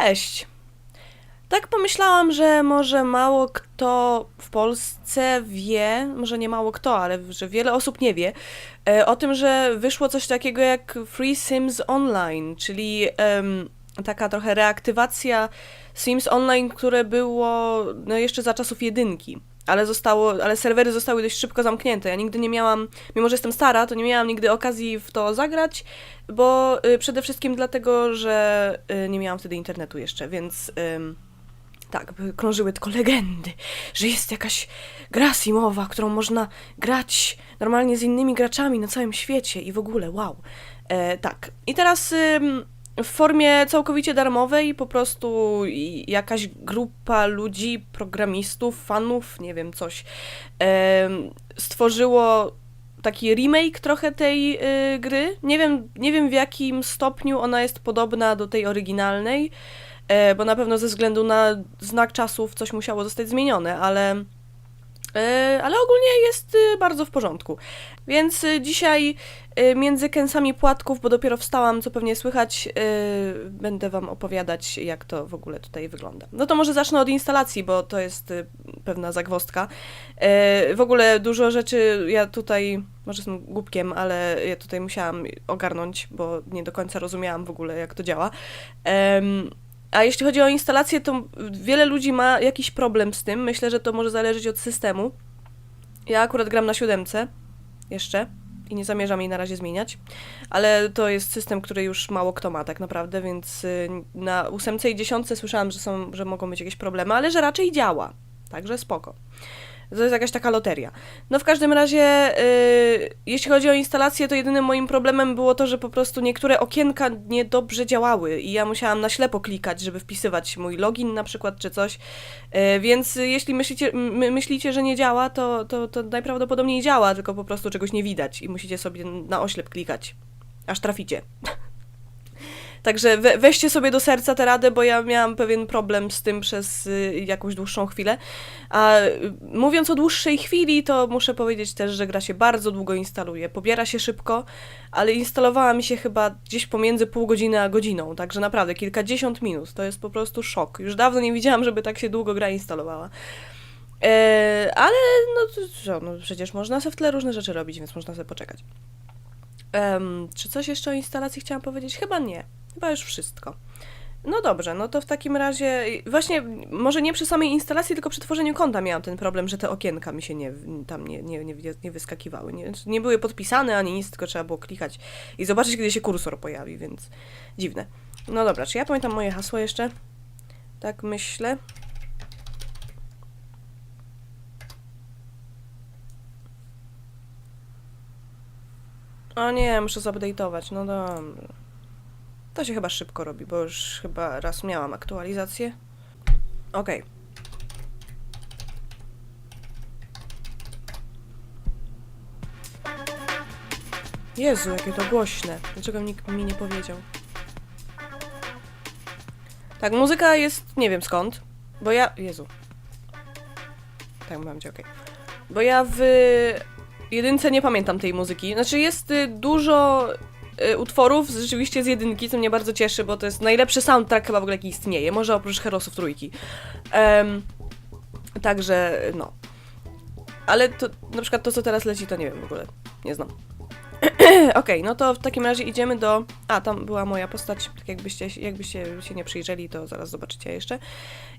Cześć! Tak pomyślałam, że może mało kto w Polsce wie, może nie mało kto, ale że wiele osób nie wie, e, o tym, że wyszło coś takiego jak Free Sims Online, czyli em, taka trochę reaktywacja Sims Online, które było no, jeszcze za czasów jedynki. Ale, zostało, ale serwery zostały dość szybko zamknięte. Ja nigdy nie miałam, mimo że jestem stara, to nie miałam nigdy okazji w to zagrać, bo y, przede wszystkim dlatego, że y, nie miałam wtedy internetu jeszcze, więc ym, tak, krążyły tylko legendy, że jest jakaś gra simowa, którą można grać normalnie z innymi graczami na całym świecie i w ogóle, wow. E, tak, i teraz ym, w formie całkowicie darmowej po prostu jakaś grupa ludzi, programistów, fanów, nie wiem, coś, stworzyło taki remake trochę tej y, gry. Nie wiem, nie wiem w jakim stopniu ona jest podobna do tej oryginalnej, e, bo na pewno ze względu na znak czasów coś musiało zostać zmienione, ale, ale ogólnie jest y, bardzo w porządku. Więc y, dzisiaj y, między kęsami płatków, bo dopiero wstałam, co pewnie słychać, będę Wam opowiadać, jak to w ogóle tutaj wygląda. No to może zacznę od instalacji, bo to jest pewna zagwozdka. E, W ogóle dużo rzeczy ja tutaj, może jestem głupkiem, ale ja tutaj musiałam ogarnąć, bo nie do końca rozumiałam w ogóle, jak to działa. A jeśli chodzi o instalację, to wiele ludzi ma jakiś problem z tym. Myślę, że to może zależeć od systemu. Ja akurat gram na siódemce jeszcze i nie zamierzam jej na razie zmieniać, ale to jest system, który już mało kto ma tak naprawdę, więc y, na ósemce i dziesiątce słyszałam, że, są, że mogą być jakieś problemy, ale że raczej działa. Także spoko. To jest jakaś taka loteria. No w każdym razie, y, jeśli chodzi o instalację, to jedynym moim problemem było to, że po prostu niektóre okienka niedobrze działały i ja musiałam na ślepo klikać, żeby wpisywać mój login na przykład czy coś. Y, więc jeśli myślicie, my, myślicie, że nie działa, to, to, to najprawdopodobniej działa, tylko po prostu czegoś nie widać i musicie sobie na oślep klikać, aż traficie. Także we, weźcie sobie do serca tę radę, bo ja miałam pewien problem z tym przez y, jakąś dłuższą chwilę. A y, mówiąc o dłuższej chwili, to muszę powiedzieć też, że gra się bardzo długo instaluje. Pobiera się szybko, ale instalowała mi się chyba gdzieś pomiędzy pół godziny a godziną. Także naprawdę kilkadziesiąt minut. To jest po prostu szok. Już dawno nie widziałam, żeby tak się długo gra instalowała. E, ale no, co, no przecież można sobie w tle różne rzeczy robić, więc można sobie poczekać. Czy coś jeszcze o instalacji chciałam powiedzieć? Chyba nie. Chyba już wszystko. No dobrze, no to w takim razie, właśnie może nie przy samej instalacji, tylko przy tworzeniu konta miałam ten problem, że te okienka mi się nie, tam nie, nie, nie, nie wyskakiwały. Nie, nie były podpisane ani nic, tylko trzeba było klikać i zobaczyć, kiedy się kursor pojawi, więc dziwne. No dobra, czy ja pamiętam moje hasło jeszcze? Tak myślę. O nie, muszę zupdate'ować, no dobrze. To się chyba szybko robi, bo już chyba raz miałam aktualizację. Okej. Jezu, jakie to głośne. Dlaczego nikt mi nie powiedział? Tak, muzyka jest nie wiem skąd, bo ja... Jezu. Tak, mam cię, okej. Bo ja w jedynce nie pamiętam tej muzyki. Znaczy jest y, dużo y, utworów rzeczywiście z jedynki, co mnie bardzo cieszy, bo to jest najlepszy soundtrack chyba w ogóle jaki istnieje, może oprócz Herosów Trójki. Także, no. Ale to, na przykład to, co teraz leci, to nie wiem w ogóle. Nie znam. Okej, no to w takim razie idziemy do... A, tam była moja postać, tak jakbyście, jakbyście się nie przyjrzeli, to zaraz zobaczycie jeszcze.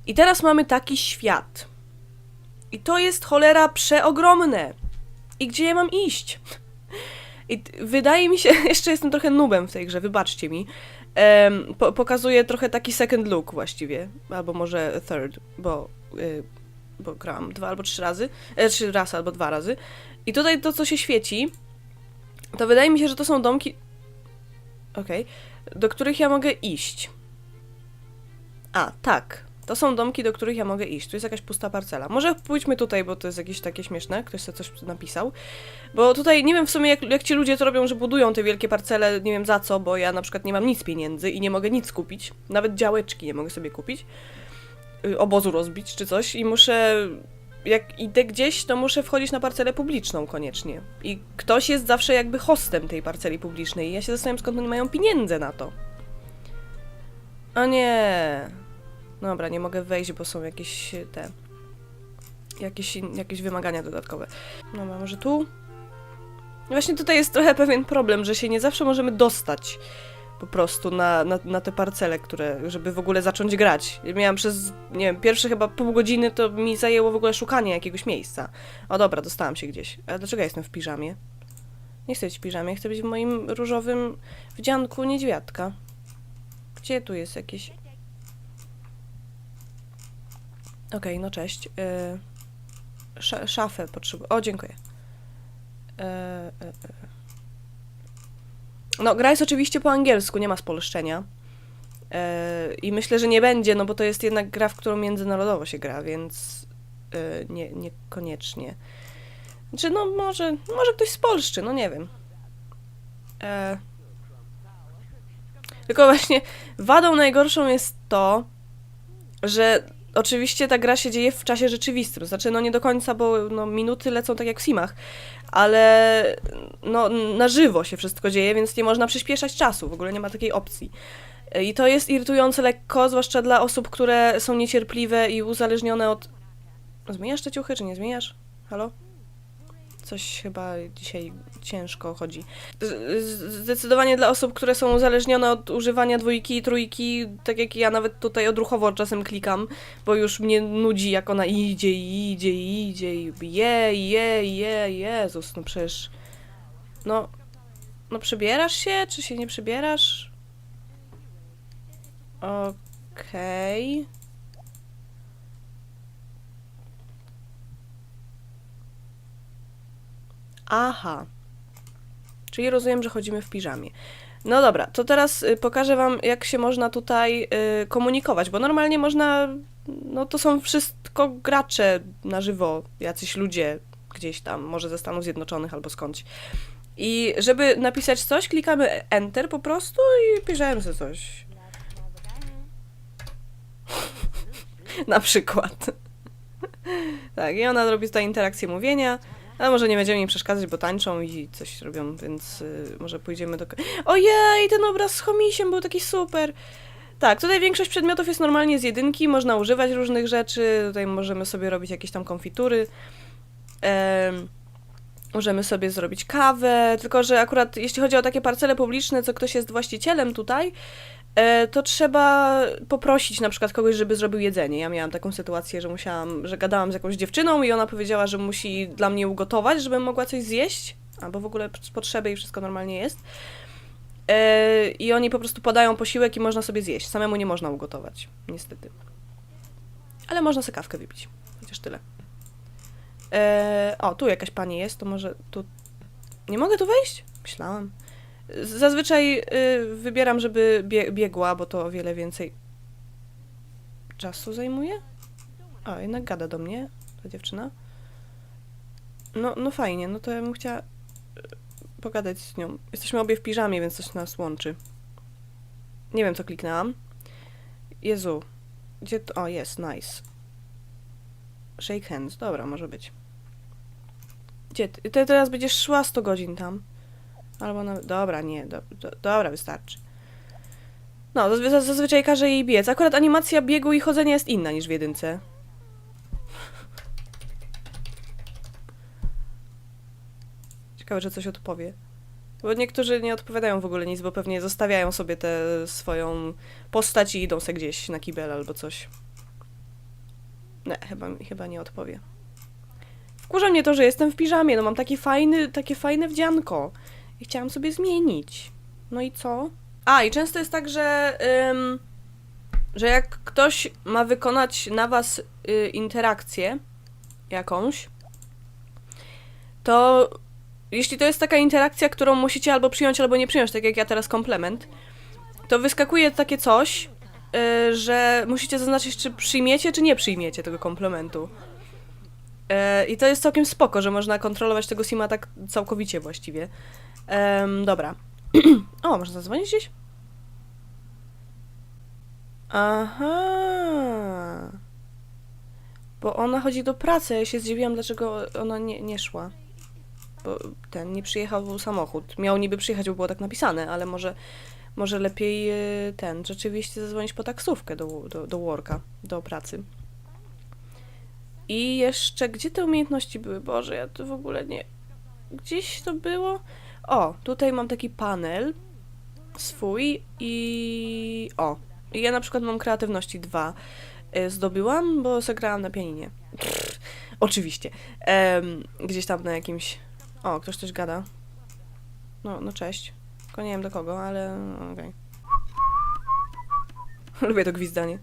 I teraz mamy taki świat. I to jest cholera przeogromne. I gdzie ja mam iść? I wydaje mi się, jeszcze jestem trochę nubem w tej grze, wybaczcie mi. Em, po, pokazuje trochę taki second look właściwie, albo może third, bo, y, bo grałam dwa albo trzy razy, e, trzy raz albo dwa razy. I tutaj to, co się świeci, to wydaje mi się, że to są domki, okej, do których ja mogę iść. A, tak. To są domki, do których ja mogę iść. Tu jest jakaś pusta parcela. Może pójdźmy tutaj, bo to jest jakieś takie śmieszne. Ktoś sobie coś napisał. Bo tutaj nie wiem w sumie, jak, jak ci ludzie to robią, że budują te wielkie parcele, nie wiem za co, bo ja na przykład nie mam nic pieniędzy i nie mogę nic kupić. Nawet działeczki nie mogę sobie kupić. Y, Obozu rozbić czy coś i muszę. Jak idę gdzieś, to muszę wchodzić na parcelę publiczną koniecznie. I ktoś jest zawsze jakby hostem tej parceli publicznej. I ja się zastanawiam, skąd oni mają pieniądze na to. O nie! Dobra, nie mogę wejść, bo są jakieś e, te... Jakieś, jakieś wymagania dodatkowe. No, może tu? Właśnie tutaj jest trochę pewien problem, że się nie zawsze możemy dostać po prostu na, na, na te parcele, które, żeby w ogóle zacząć grać. Miałam przez, nie wiem, pierwsze chyba pół godziny to mi zajęło w ogóle szukanie jakiegoś miejsca. O dobra, dostałam się gdzieś. Ale dlaczego ja jestem w piżamie? Nie chcę być w piżamie, chcę być w moim różowym wdzianku niedźwiadka. Gdzie tu jest jakieś... Okej, no cześć. Y... Sz szafę potrzebuję. O, dziękuję. E, e. No, gra jest oczywiście po angielsku, nie ma spolszczenia. I myślę, że nie będzie, no bo to jest jednak gra, w którą międzynarodowo się gra, więc nie, niekoniecznie. Znaczy, no może, może ktoś spolszczy, no nie wiem. Tylko właśnie wadą najgorszą jest to, że oczywiście ta gra się dzieje w czasie rzeczywistym. Znaczy, no nie do końca, bo no, minuty lecą tak jak w Simach, ale no, na żywo się wszystko dzieje, więc nie można przyspieszać czasu, w ogóle nie ma takiej opcji. I to jest irytujące lekko, zwłaszcza dla osób, które są niecierpliwe i uzależnione od... Zmieniasz te ciuchy, czy nie zmieniasz? Halo? Coś chyba dzisiaj ciężko chodzi. Zdecydowanie dla osób, które są uzależnione od używania dwójki i trójki, tak jak ja nawet tutaj odruchowo czasem klikam, bo już mnie nudzi, jak ona idzie idzie idzie je, je, je, Jezus, no przecież... No... No przebierasz się, czy się nie przebierasz? Okej... Aha. Czyli rozumiem, że chodzimy w piżamie. No dobra, to teraz y, pokażę wam, jak się można tutaj y, komunikować, bo normalnie można, no to są wszystko gracze na żywo, jacyś ludzie gdzieś tam, może ze Stanów Zjednoczonych albo skądś. I żeby napisać coś, klikamy Enter po prostu i piszemy sobie coś. na przykład. tak, i ona robi tutaj interakcję mówienia. Ale może nie będziemy im przeszkadzać, bo tańczą i coś robią, więc y, może pójdziemy do... Ojej, ten obraz z chomisiem był taki super! Tak, tutaj większość przedmiotów jest normalnie z jedynki, można używać różnych rzeczy, tutaj możemy sobie robić jakieś tam konfitury. Em, możemy sobie zrobić kawę, tylko że akurat jeśli chodzi o takie parcele publiczne, co ktoś jest właścicielem tutaj, to trzeba poprosić na przykład kogoś, żeby zrobił jedzenie. Ja miałam taką sytuację, że musiałam, że gadałam z jakąś dziewczyną i ona powiedziała, że musi dla mnie ugotować, żebym mogła coś zjeść, albo w ogóle z potrzeby i wszystko normalnie jest. E, I oni po prostu podają posiłek i można sobie zjeść. Samemu nie można ugotować, niestety. Ale można sobie kawkę wypić. Chociaż tyle. E, o, tu jakaś pani jest, to może tu... Nie mogę tu wejść? Myślałam. Zazwyczaj y, wybieram, żeby bie biegła, bo to o wiele więcej czasu zajmuje. O, jednak gada do mnie ta dziewczyna. No, no fajnie, no to ja bym chciała y, pogadać z nią. Jesteśmy obie w piżamie, więc coś nas łączy. Nie wiem, co kliknęłam. Jezu. Gdzie to? O, jest, nice. Shake hands. Dobra, może być. Gdzie ty? Ty teraz będziesz szła 100 godzin tam. Albo nawet... Dobra, nie. Do, do, dobra, wystarczy. No, zazwy- zazwyczaj każe jej biec. Akurat animacja biegu i chodzenia jest inna niż w jedynce. Ciekawe, że coś odpowie. Bo niektórzy nie odpowiadają w ogóle nic, bo pewnie zostawiają sobie tę swoją postać i idą se gdzieś na kibel albo coś. Nie, chyba, chyba nie odpowie. Wkurza mnie to, że jestem w piżamie, no mam taki fajny, takie fajne wdzianko. I chciałam sobie zmienić. No i co? A, i często jest tak, że, ym, że jak ktoś ma wykonać na was y, interakcję jakąś, to jeśli to jest taka interakcja, którą musicie albo przyjąć, albo nie przyjąć, tak jak ja teraz komplement, to wyskakuje takie coś, y, że musicie zaznaczyć, czy przyjmiecie, czy nie przyjmiecie tego komplementu. E, I to jest całkiem spoko, że można kontrolować tego Sima tak całkowicie właściwie. Dobra. o, można zadzwonić gdzieś? Aha. Bo ona chodzi do pracy. Ja się zdziwiłam, dlaczego ona nie, nie szła. Bo ten nie przyjechał samochód. Miał niby przyjechać, bo było tak napisane, ale może, może lepiej e, ten, rzeczywiście zadzwonić po taksówkę do, do, do worka, do pracy. I jeszcze, gdzie te umiejętności były? Boże, ja to w ogóle nie... Gdzieś to było? O, tutaj mam taki panel swój i... O, ja na przykład mam kreatywności 2 y, zdobyłam, bo zagrałam na pianinie. Pff, oczywiście. Em, gdzieś tam na jakimś... O, ktoś coś gada. No, no cześć. Tylko nie wiem do kogo, ale no, okej. Lubię to gwizdanie.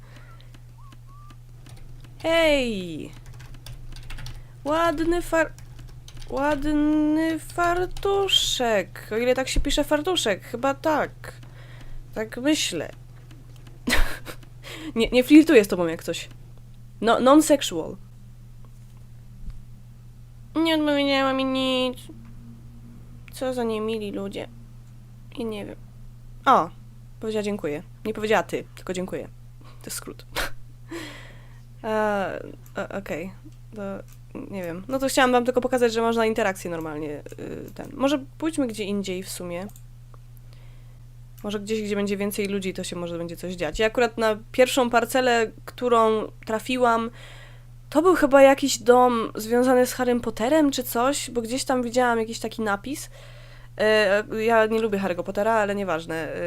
Hej! Ładny far... Ładny fartuszek. O ile tak się pisze fartuszek, chyba tak. Tak myślę. nie, nie flirtuję z tobą jak coś. No, non-sexual. Nie odpowiedziała mi nic. Co za niemili ludzie. I nie wiem. O, powiedziała dziękuję. Nie powiedziała ty, tylko dziękuję. To jest skrót. E, Okej, to nie wiem. No to chciałam wam tylko pokazać, że można interakcję normalnie y, ten. Może pójdźmy gdzie indziej w sumie. Może gdzieś, gdzie będzie więcej ludzi, to się może będzie coś dziać. Ja akurat na pierwszą parcelę, którą trafiłam, to był chyba jakiś dom związany z Harrym Potterem czy coś, bo gdzieś tam widziałam jakiś taki napis. E, Ja nie lubię Harry'ego Pottera, ale nieważne. E,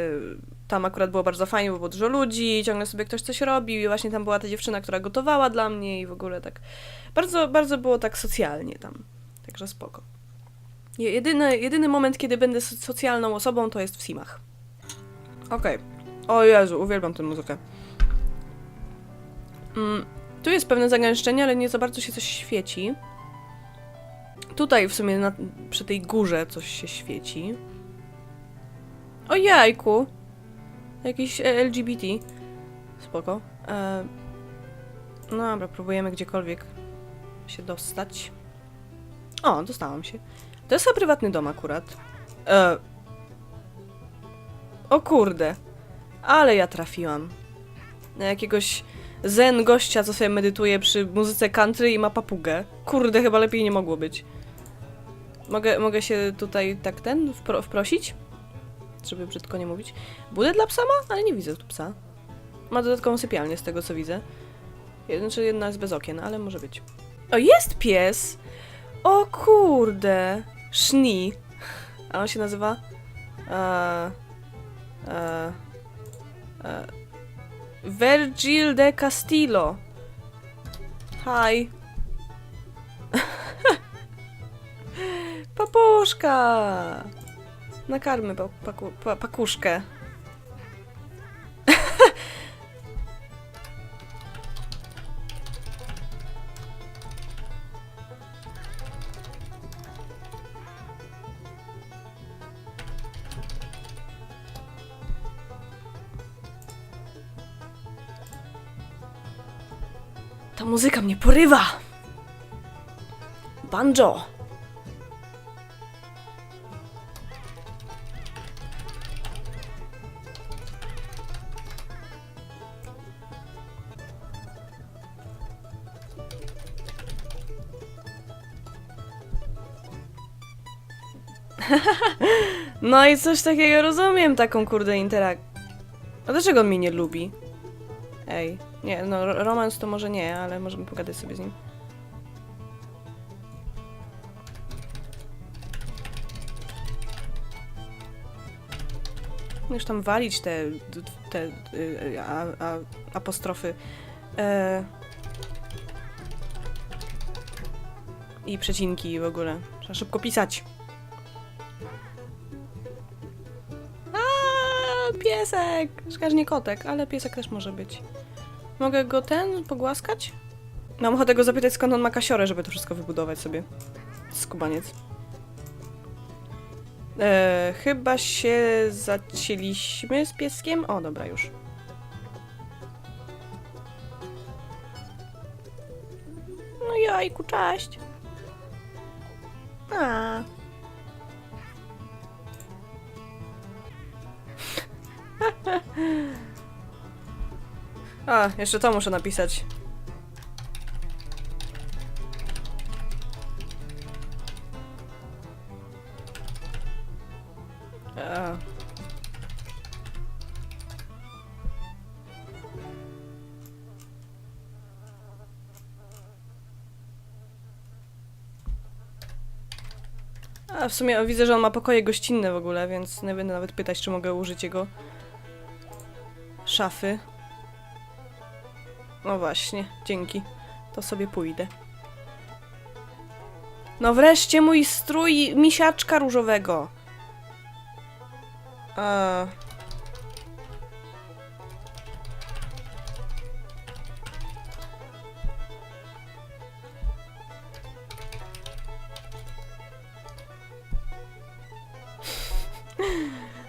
Tam akurat było bardzo fajnie, bo było dużo ludzi, ciągle sobie ktoś coś robił i właśnie tam była ta dziewczyna, która gotowała dla mnie i w ogóle tak bardzo, bardzo było tak socjalnie tam. Także spoko. Je- Jedyny, jedyny moment, kiedy będę so- socjalną osobą, to jest w Simach. Okej. O Jezu, uwielbiam tę muzykę. Mm, tu jest pewne zagęszczenie, ale nie za bardzo się coś świeci. Tutaj w sumie na, przy tej górze coś się świeci. O jajku! Jakiś e, LGBT. Spoko. E, no dobra, próbujemy gdziekolwiek się dostać. O, dostałam się. To jest chyba prywatny dom akurat. E, o kurde. Ale ja trafiłam. Na jakiegoś zen gościa, co sobie medytuje przy muzyce country i ma papugę. Kurde, chyba lepiej nie mogło być. Mogę, mogę się tutaj tak ten wpro, wprosić? Żeby brzydko nie mówić. Budę dla psa ma? Ale nie widzę tu psa. Ma dodatkową sypialnię z tego co widzę. Jedna, czy jedna jest bez okien, ale może być. O, jest pies! O kurde! Szni. A on się nazywa? Eee, eee, de Castillo. Hi. Papuszka! Nakarmy pa, pa, pakuszkę. Ta muzyka mnie porywa! Banjo! No i coś takiego rozumiem, taką kurde interak... A dlaczego on mnie nie lubi? Ej, nie, no ro- romans to może nie, ale możemy pogadać sobie z nim. Już tam walić te, te y, a, a, apostrofy. E... I przecinki w ogóle. Trzeba szybko pisać. A, piesek! Szkoda, że nie kotek, ale piesek też może być. Mogę go ten pogłaskać? Mam ochotę go zapytać, skąd on ma kasiorę, żeby to wszystko wybudować sobie. Skubaniec. E, chyba się zacięliśmy z pieskiem. O, dobra, już. No jajku, cześć. A. A, jeszcze to muszę napisać. A. W sumie widzę, że on ma pokoje gościnne w ogóle, więc nie będę nawet pytać, czy mogę użyć jego szafy. No właśnie, dzięki. To sobie pójdę. No wreszcie mój strój misiaczka różowego. A.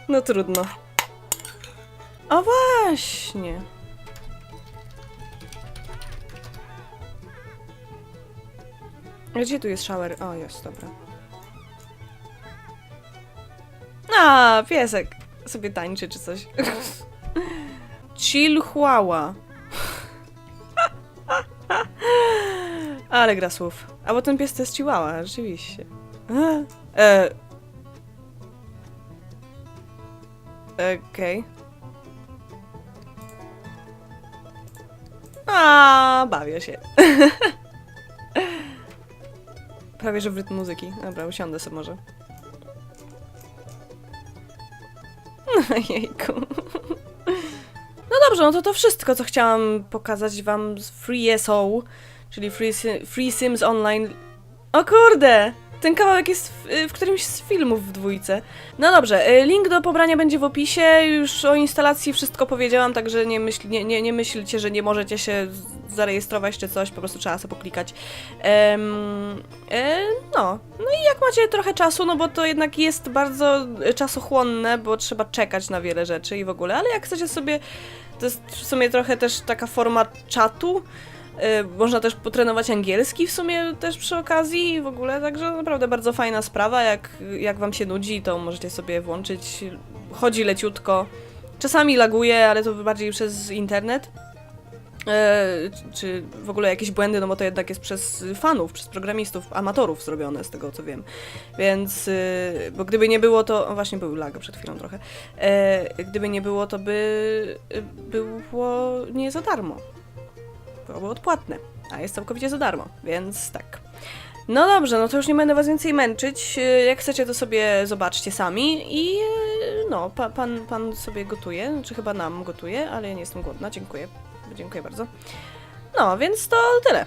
No trudno. O właśnie. Gdzie tu jest shower? O, jest, dobra. A, piesek sobie tańczy czy coś. Chihuahua. Ale gra słów. A bo ten pies to jest Chihuahua, rzeczywiście. E. Okej. A, bawię się. Prawie, że w rytm muzyki. Dobra, usiądę sobie może. No jejku. No dobrze, no to to wszystko, co chciałam pokazać wam z FreeSO, czyli Free, Free Sims Online. O kurde! Ten kawałek jest w, w którymś z filmów w dwójce. No dobrze, y, link do pobrania będzie w opisie. Już o instalacji wszystko powiedziałam, także nie, myśl, nie, nie, nie myślcie, że nie możecie się zarejestrować czy coś, po prostu trzeba sobie poklikać. E, no, no i jak macie trochę czasu, no bo to jednak jest bardzo czasochłonne, bo trzeba czekać na wiele rzeczy i w ogóle, ale jak chcecie sobie, to jest w sumie trochę też taka forma czatu, można też potrenować angielski w sumie też przy okazji i w ogóle, także naprawdę bardzo fajna sprawa, jak, jak wam się nudzi, to możecie sobie włączyć, chodzi leciutko, czasami laguje, ale to bardziej przez internet. E, czy w ogóle jakieś błędy, no bo to jednak jest przez fanów, przez programistów, amatorów zrobione, z tego co wiem. Więc, y, bo gdyby nie było, to. Właśnie był lag przed chwilą trochę. Gdyby nie było, to by y, było nie za darmo. Byłoby odpłatne, a jest całkowicie za darmo, więc tak. No dobrze, no to już nie będę was więcej męczyć. Jak chcecie, to sobie zobaczcie sami i y, no, pa, pan, pan sobie gotuje, czy chyba nam gotuje, ale ja nie jestem głodna, dziękuję. Dziękuję bardzo. No, więc to tyle.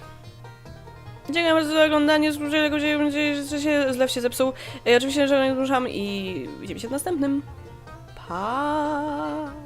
Dziękuję bardzo za oglądanie, spróbuję tego, że się zlew się zepsuł. Ja oczywiście, że nie zmuszam i widzimy się w następnym. Pa.